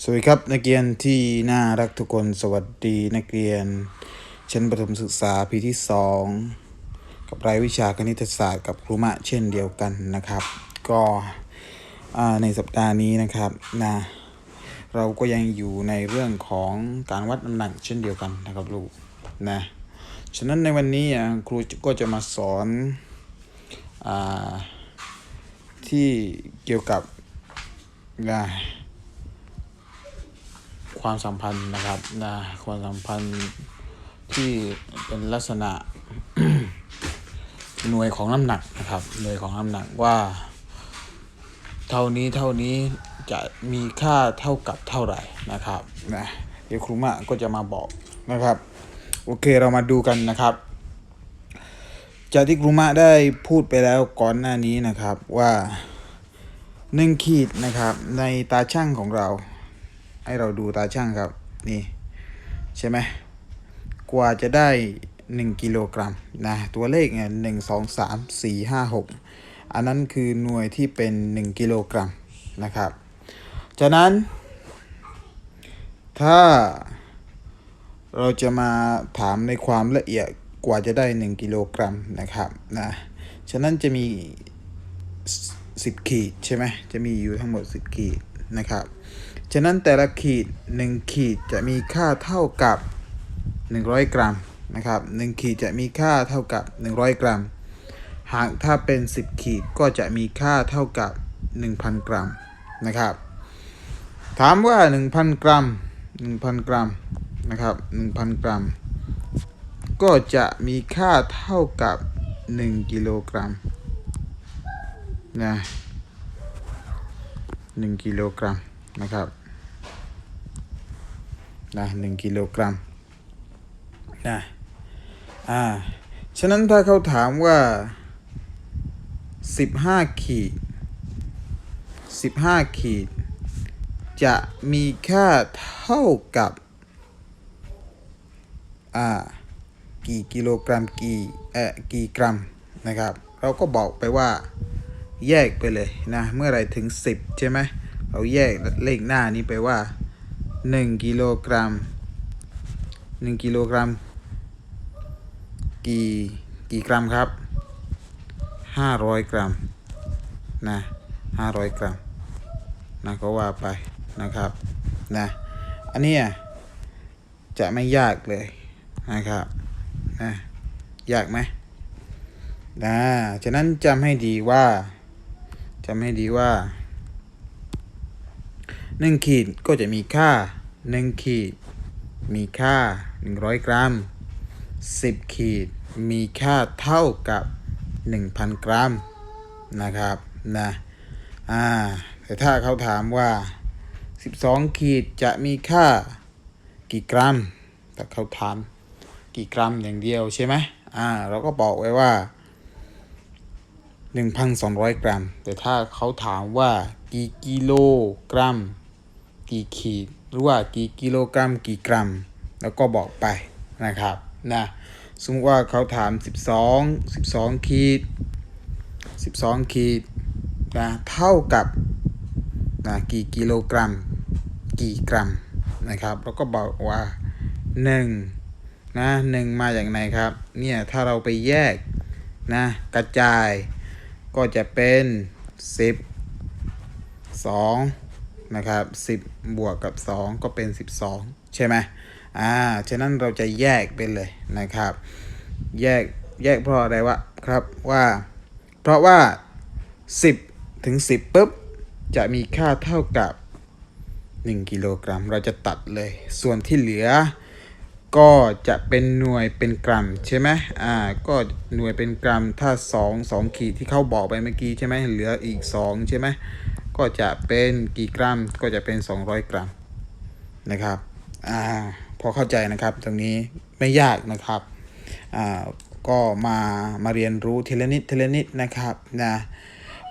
สวัสดีครับนักเรียนที่น่ารักทุกคนสวัสดีนักเรียน ชั้นประถมศึกษาปีที่สองกับรายวิชาคณิตศาสตร์กับครูมะเช่นเดียวกันนะครับ ก็ในสัปดาห์นี้นะครับนะเราก็ยังอยู่ในเรื่องของการวัดน้ำหนักเช่นเดียวกันนะครับลูกนะฉะนั้นในวันนี้ครูก็จะมาสอนอที่เกี่ยวกับนะ ความสัมพันธ์นะครับนะความสัมพันธ์ที่เป็นลักษณะหน่วยของน้ำหนักนะครับ หน่วยของน้ำหนักว่า เท่านี้เท่านี้จะมีค่าเท่ากับเท่าไหร่นะครับนะเดี๋ยวครูมะก็จะมาบอกนะครับ โอเคเรามาดูกันนะครับจากที่ครูมะได้พูดไปแล้วก่อนหน้านี้นะครับว่าหนึ่งขีดนะครับในตาช่างของเรา ให้เราดูตาช่างครับ นี่ ใช่ไหมกว่าจะได้ 1 กิโลกรัมนะตัวเลขเนี่ยหนึ่งสองสามสี่ห้าหกอันนั้นคือหน่วยที่เป็น 1 กิโลกรัมนะครับ จากนั้น ถ้าเราจะมาถามในความละเอียดกว่าจะได้ 1 กิโลกรัมนะครับนะฉะนั้นจะมี 10 ขีดใช่ไหมจะมีอยู่ทั้งหมด 10 ขีดนะครับ ฉะนั้นแต่ละขีด 1 ขีดจะมีค่าเท่ากับ 100 กรัมนะครับ1ขีดจะมีค่าเท่ากับ 100 กรัม หากถ้าเป็น 10 ขีดก็จะมีค่าเท่ากับ 1,000 กรัมนะครับ ถามว่า 1,000 กรัม 1,000 กรัมนะครับ1,000 กรัม ก็จะมีค่าเท่ากับ 1 กิโลกรัมนะ1กิโลกรัมนะครับ นะหนึ่งกิโลกรัมนะอ่าฉะนั้นถ้าเขาถามว่าสิบห้าขีดสิบห้าขีด จะมีค่าเท่ากับอ่ากี่กิโลกรัมกี่เอ่อกี่กรัมนะครับ เราก็บอกไปว่าแยกไปเลยนะ เมื่อไรถึง 10 ใช่ไหมเราแยกเลขหน้านี้ไปว่า 1กิโลกรัม1กิโลกรัม กี่กี่กรัมครับ 500 กรัมนะ500 กรัมนะก็ว่าไปนะครับนะอันนี้จะไม่ยากเลยนะครับนะยากไหมนะฉะนั้นจำให้ดีว่าจำให้ดีว่า หนึ่งขีดก็จะมีค่าหนึ่งขีด มีค่า 100 กรัม 10 ขีด มีค่าเท่ากับ 1,000 กรัมนะครับนะอ่าแต่ถ้าเขาถามว่า 12 ขีดจะมีค่ากี่กรัมแต่เขาถามกี่กรัมอย่างเดียวใช่ไหมอ่าเราก็บอกไว้ว่า 1,200 กรัม แต่ถ้าเขาถามว่ากี่กิโลกรัม กี่ขีด หรือว่ากี่กิโลกรัม กี่กรัม แล้วก็บอกไปนะครับนะสมมติว่าเขาถาม 12 12 ขีด 12 ขีดนะเท่ากับนะกี่กิโลกรัม กี่กรัมนะครับ แล้วก็บอกว่า1นะ1มาจากไหนครับเนี่ยถ้าเราไปแยกนะกระจายก็จะเป็น 10 2 นะครับ10 บวกกับ 2 ก็เป็น 12 ใช่ไหมอ่า ฉะนั้นเราจะแยกไปเลยนะครับ แยกแยกเพราะอะไรวะครับว่า เพราะว่า 10 ถึง 10ปุ๊บ จะมีค่าเท่ากับ 1 กิโลกรัม เราจะตัดเลย ส่วนที่เหลือก็จะเป็นหน่วยเป็นกรัมใช่ไหมอ่า ก็หน่วยเป็นกรัมถ้า 2 2 ขีดที่เขาบอกไปเมื่อกี้ใช่ไหมเหลืออีก 2 ใช่ไหม ก็จะเป็นกี่กรัมก็จะเป็น 200 กรัมนะครับอ่าพอเข้าใจนะครับตรงนี้ไม่ยากนะครับอ่าก็มามาเรียนรู้ทีละนิดทีละนิดนะครับนะ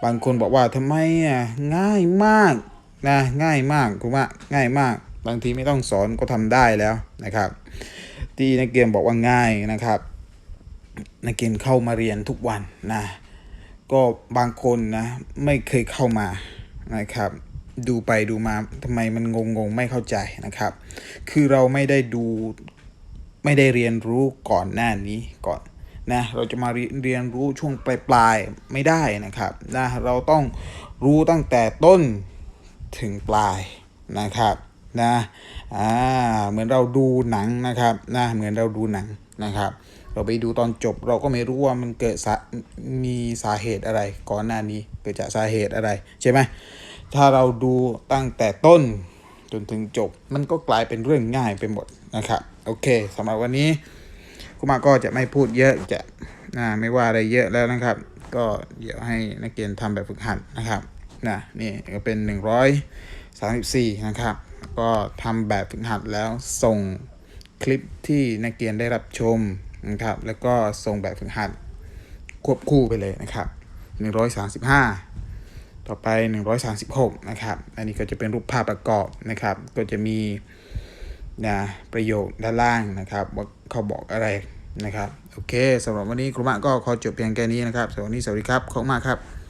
บางคนบอกว่าทำไมอะง่ายมากนะง่ายมากคุณว่าง่ายมาก บางทีไม่ต้องสอนก็ทำได้แล้วนะครับ ที่นักเรียนบอกว่าง่ายนะครับ นักเรียนเข้ามาเรียนทุกวันนะก็บางคนนะไม่เคยเข้ามา นะครับ ดูไปดูมาทำไมมันงงงไม่เข้าใจนะครับ คือเราไม่ได้ดูไม่ได้เรียนรู้ก่อนหน้านี้ก่อนนะเราจะมาเรียนรู้ช่วงปลายปลายไม่ได้นะครับนะเราต้องรู้ตั้งแต่ต้นถึงปลายนะครับนะอ่าเหมือนเราดูหนังนะครับนะเหมือนเราดูหนังนะครับ เราไปดูตอนจบเราก็ไม่รู้ว่ามันเกิดมีสาเหตุอะไร ก่อนหน้านี้เกิดจากสาเหตุอะไรใช่ไหมถ้าเราดูตั้งแต่ต้นจนถึงจบ มันก็กลายเป็นเรื่องง่ายไปหมดนะครับโอเคสำหรับวันนี้คุณมาก็จะไม่พูดเยอะจะนะไม่ว่าอะไรเยอะแล้วนะครับ ก็เดี๋ยวให้นักเรียนทำแบบฝึกหัดนะครับนะนี่ก็เป็น 134 นะครับ ก็ทำแบบฝึกหัดแล้วส่งคลิปที่นักเรียนได้รับชม นะครับ แล้วก็ส่งแบบฝึกหัดควบคู่ไปเลยนะครับ 135 ต่อไป 136 นะครับ อันนี้ก็จะเป็นรูปภาพประกอบนะครับ ก็จะมีนะประโยคด้านล่างนะครับ ว่าเขาบอกอะไรนะครับ โอเคสำหรับวันนี้ครูมะก็ขอจบเพียงแค่นี้นะครับสำหรับวันนี้สวัสดีครับขอบคุณมากครับ